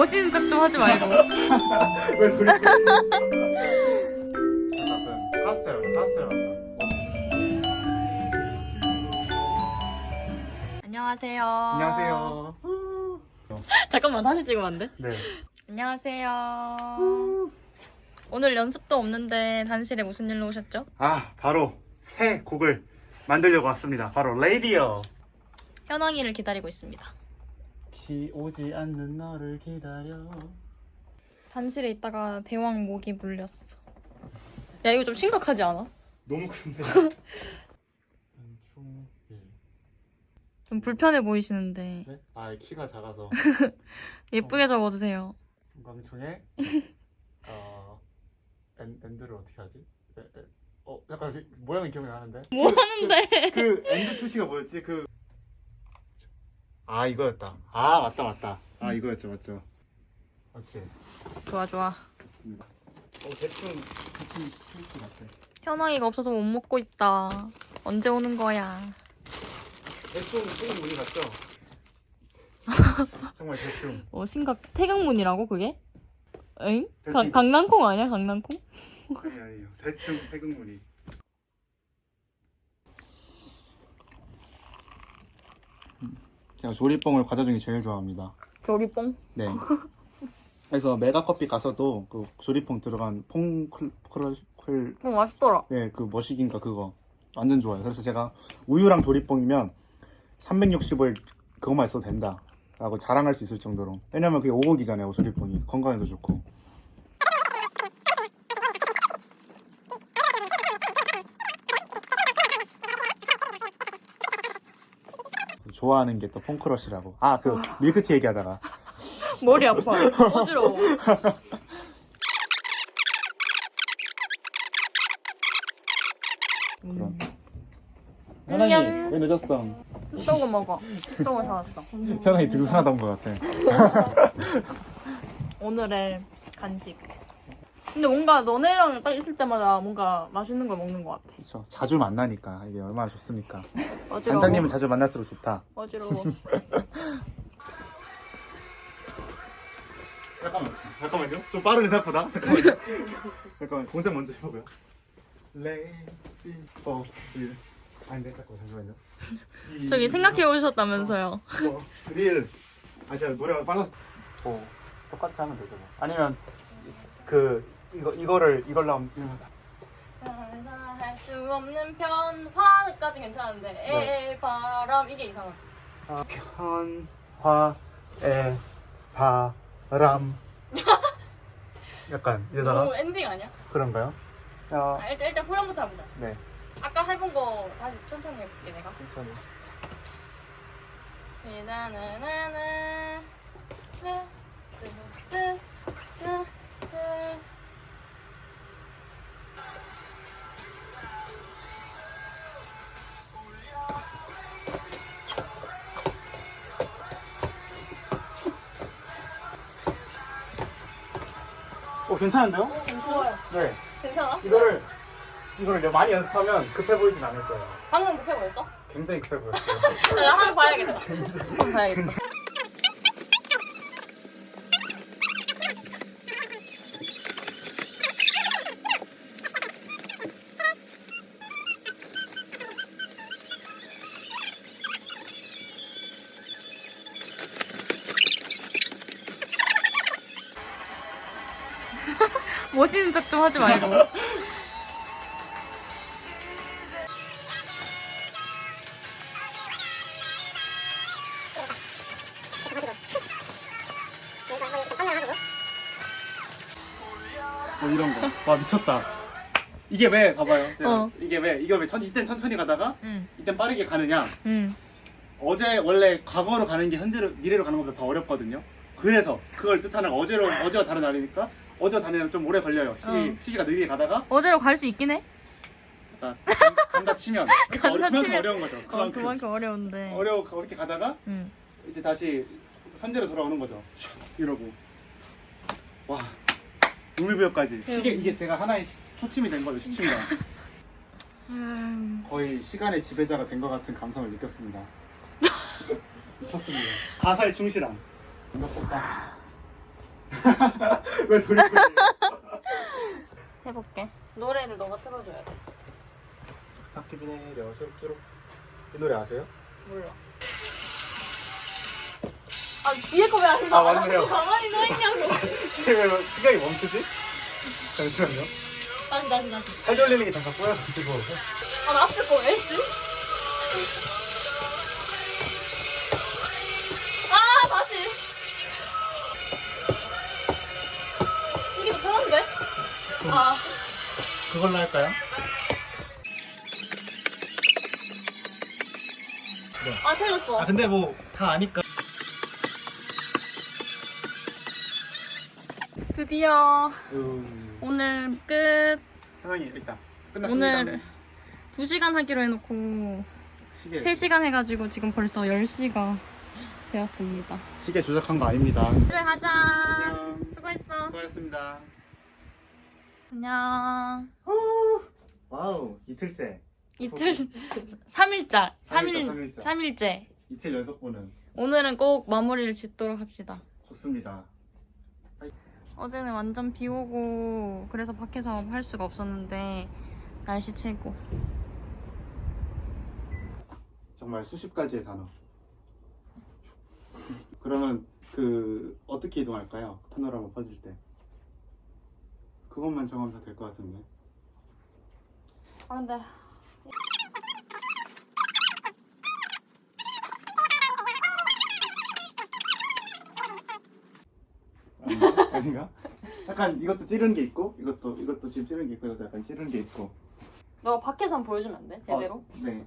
멋있는 척 좀 하지 말고. 왜 소리? 카스테라, 카스테라. 안녕하세요. 안녕하세요. 잠깐만 다시 찍으면 안 돼? 네. 안녕하세요. 오늘 연습도 없는데 단실에 무슨 일로 오셨죠? 아 바로 새 곡을 만들려고 왔습니다. 바로 레이디어. 현황이를 기다리고 있습니다. 비 오지 않는 너를 기다려. 단실에 있다가 대왕 모기 물렸어. 야 이거 좀 심각하지 않아? 너무 큰데. 총좀 불편해 보이시는데 네? 아 키가 작아서 예쁘게 적어주세요. 건강총에 어 엔, 엔드를 어떻게 하지? 에, 에, 어 약간 이- 모양은 기억이 나는데. 뭐 하는데? 그 엔드 표시가 뭐였지? 그. 아 이거였다. 아 맞다 맞다. 아 이거였죠 맞죠. 그렇지. 좋아 좋아. 좋습니다. 어 대충 대충 스위치 같아. 현황이가 없어서 못 먹고 있다. 언제 오는 거야? 대충 무늬 같죠? 정말 대충. 어 심각 태극문이라고 그게? 엥? 대충. 강, 강낭콩 아니야 강낭콩? 아니 아니요. 대충 태극 무늬. 제가 조리뽕을 과자 중에 제일 좋아합니다. 조리뽕? 네. 그래서 메가커피 가서도 그 조리뽕 들어간 퐁클클 어 맛있더라. 네, 그 머시기인가 그거 완전 좋아요. 그래서 제가 우유랑 조리뽕이면 365일 그것만 있어도 된다. 라고 자랑할 수 있을 정도로. 왜냐면 그게 오곡이잖아요, 조리뽕이. 건강에도 좋고. 좋아하는 게또 퐁크러쉬라고. 아, 그 밀크티 얘기하다가. 머리 아파. 어지러워. 그럼. 음. 현아이, 안녕. 왜 늦었어? 쑥떡을 먹어. 쑥떡을 사왔어. 현아이 등산하던 것 같아. 오늘의 간식. 근데 뭔가 너네랑 딱 있을 때마다 뭔가 맛있는 걸 먹는 것 같아. 그렇죠. 자주 만나니까 이게 얼마나 좋습니까? 어지러워. 단장님은 자주 만날수록 좋다. 어지러워. 잠깐만, 잠깐만요. 좀 빠르게 생각보다. 잠깐만요. 잠깐만, 공작 먼저 해보고요. 레이디 어, 릴. 아닌데, 잠깐 잠시만요. 저기 생각해 오셨다면서요. 어, 릴. 아, 제가 노래가 빨라서. 어, 똑같이 하면 되죠. 뭐. 아니면 그 이거 이거를 이걸로 하면 할수 없는 편화까지 괜찮은데 네. 에 바람 이게 이상한. 아, 편화의 바람. 약간 이러다가 너무 엔딩 아니야? 그런가요? 어, 아, 일단 일단 후렴부터 해보자. 네, 아까 해본 거 다시 천천히 해볼게 내가. 천천히. 나나나나 뜨 괜찮은데요? 괜찮아요. 네. 괜찮아? 이거를 이거를 많이 연습하면 급해 보이진 않을 거예요. 방금 급해 보였어? 굉장히 급해 보였어요. 나 한번 봐야겠다. 한번 봐야겠다. 멋있는 척 좀 하지 말고. 뭐 이런 거. 와 미쳤다. 이게 왜 봐봐요. 제가 어. 이게 왜 이걸 왜 천, 이땐 천천히 가다가 응, 이땐 빠르게 가느냐? 응. 어제 원래 과거로 가는 게 현재로 미래로 가는 것보다 더 어렵거든요. 그래서 그걸 뜻하는 어제로 어제와 다른 날이니까 다른 날은 좀 오래 걸려요. 시기, 어. 시기가 느리게 가다가 어제로 갈 수 있긴 해. 간- 간다 치면 그러니까 간다 그만큼 치면- 어려운 거죠. 어, 그만큼 그만큼 어려운데. 어려워 어렵게 가다가 응. 이제 다시 현재로 돌아오는 거죠. 이러고 와 동물부여까지 시계 이게 제가 하나의 시- 초침이 된 거죠. 시침이가 음, 거의 시간의 지배자가 된 것 같은 감성을 느꼈습니다. 미쳤습니다. 가사에 충실함. 뽑다. 왜 돌이 해볼게. 노래를 너가 틀어줘야 돼. 바퀴비 내려 쭈룩 이 노래 아세요? 몰라. 아 뒤에 거 왜안 아, 맞네요. 가만히 서 있냐고. 왜 생각이 멈추지? 잠시만요 다시 다시 다시. 살돌리는 게 잠깐 꼬여가지고 아 나한테 거왜 아. 그걸로 할까요? 네. 아 틀렸어. 아 근데 뭐 다 아니까. 드디어 음. 오늘 끝. 형이 일단 끝났습니다. 오늘 2시간 하기로 해놓고 시계. 3시간 해가지고 지금 벌써 10시가 되었습니다. 시계 조작한 거 아닙니다. 그래 가자. 안녕. 수고했어. 수고했습니다 안녕. 어. 와우 이틀째. 이틀, 3일자. 3일, 삼일자. 3일째. 이틀 연속 보는 오늘은 꼭 마무리를 짓도록 합시다. 좋습니다. 어제는 완전 비 오고, 그래서 밖에서 할 수가 없었는데, 날씨 최고. 정말 수십 가지의 단어. 그러면 그 어떻게 이동할까요? 파노라마 퍼질 때. 그것만 정하면 될 것 같은데. 아 네. 근데 아닌가? 약간 이것도 찌른 게 있고 이것도 이것도 지금 찌른 게 있고 이것도 약간 찌른 게 있고. 너 밖에서 한번 보여주면 안 돼? 아, 제대로? 아, 네.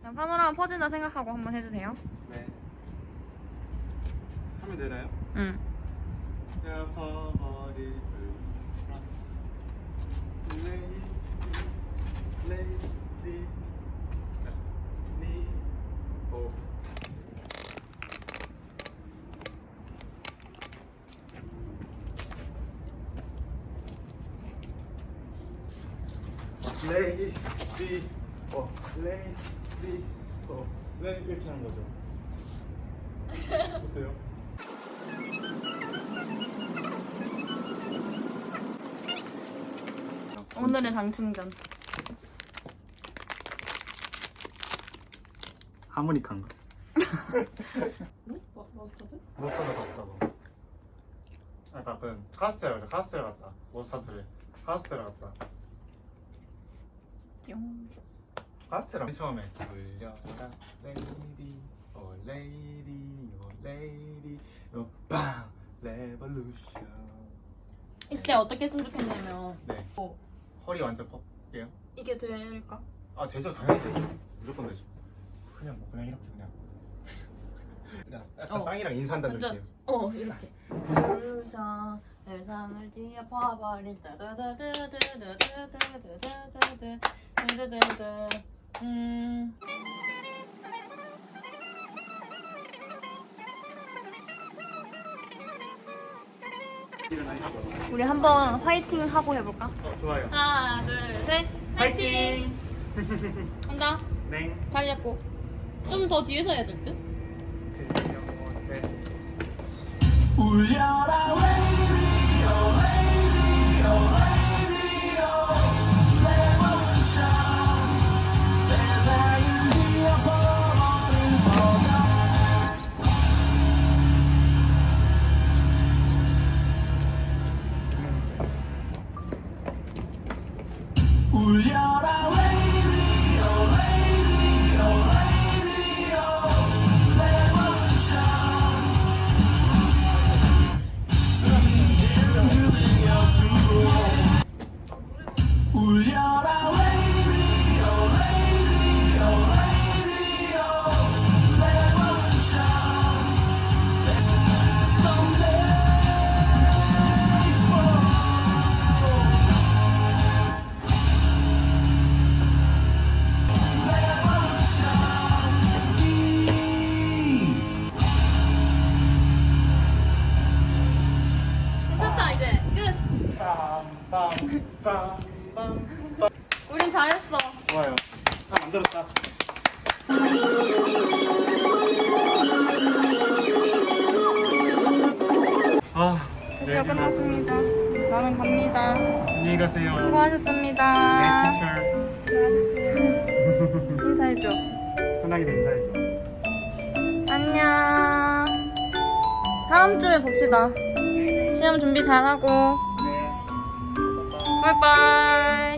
그냥 파노라마 퍼진다 생각하고 한번 해주세요. 네. 하면 되나요? 응. 레이 디어 레이디 오 네, 레이 네, 이렇게 하는 거죠 어때요? 오늘의 장충전. 하모니카인가? 머스타드 같다 너 약간 카스테라 같다 뭐 카스테라 같다. 머스타드래? 카스테라 같다. 뿅. 카스테라. 처음에. 돌려 레이디 오 레이디 레이디 빵 레볼루션. 이때 어떻게 했으면 좋겠냐면 네. 어, 허리 완전 꺾게요? 이게 될까? 아 되죠. 당연히 되죠. 무조건 되죠. 그냥 뭐 그냥 이렇게 그냥. 그냥 약간 어. 땅이랑 인사한다는 완전- 느낌. 어 이렇게. 루션 세상을 뒤엎어버린 따다다다다다다다다다다다다다음. 우리 한번 화이팅 하고 해볼까? 어, 좋아요. 하나, 둘, 셋. 화이팅! 한다. 네. 다리 잡고. 좀 더 뒤에서 해야 될 듯? 괜찮다, 우린 잘했어. 좋아요. 다 만들었다. 아, 네, 드디어 끝났습니다. 나는 갑니다. 안녕히 가세요. 수고하셨습니다. 네, 티처. 수고하셨습니다. 인사해줘. 편하게 인사해줘. 안녕. 다음 주에 봅시다. 시험 준비 잘하고. 네. 바이바이.